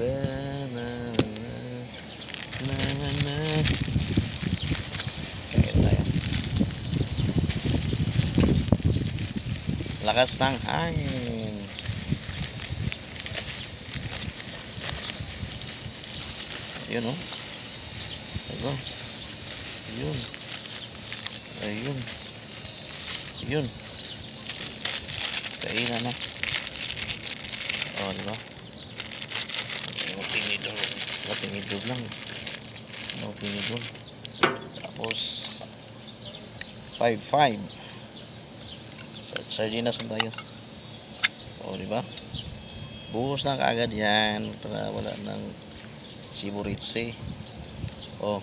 na, na, na. Lakas ng hangin. Yun oh. Ito. Yun. Ayun. Yun. Kainan na. Oh, di ba? Yung tinidor. Wala tinidor lang. No tinidor. Tapos 5-5. Sa sardinas na tayo. Oh, di ba? Buhos na kaagad yan para wala ng siburitse. Oh.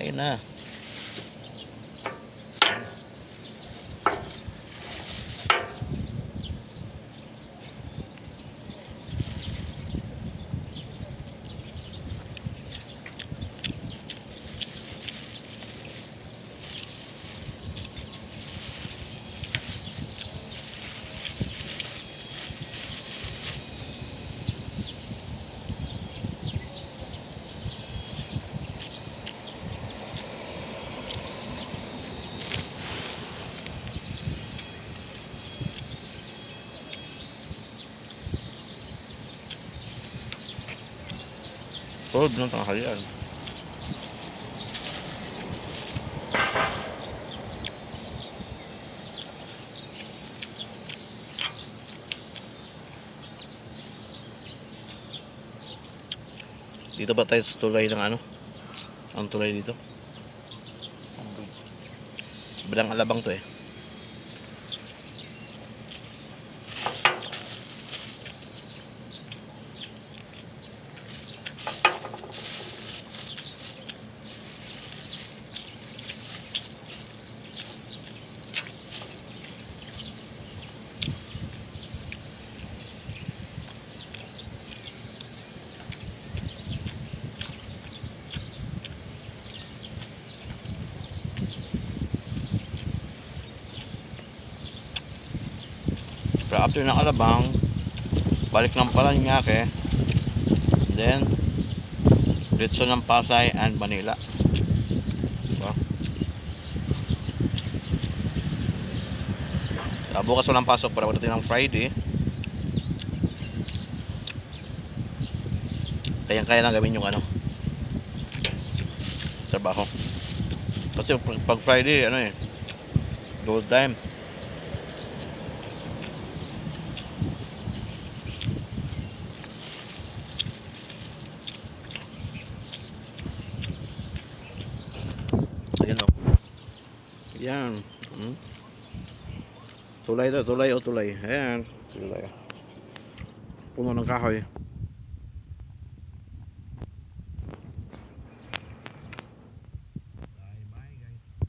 Ayun na. Tulog ng tanghalian. Dito ba tayo sa tulay ng ano? Ang tulay dito? Bilang alabang to eh. Pero after ng Alabang, balik ng Paranaque, then, diretso ng Pasay and Manila. Diba? Ah, bukas walang pasok para pagdating ng Friday. Kaya kaya lang gawin yung ano, trabaho. Kasi pag Friday, ano eh, load time. Ayan. Hmm? Tulay to, tulay o tulay. Ayan. Tulay. Puno ng kahoy.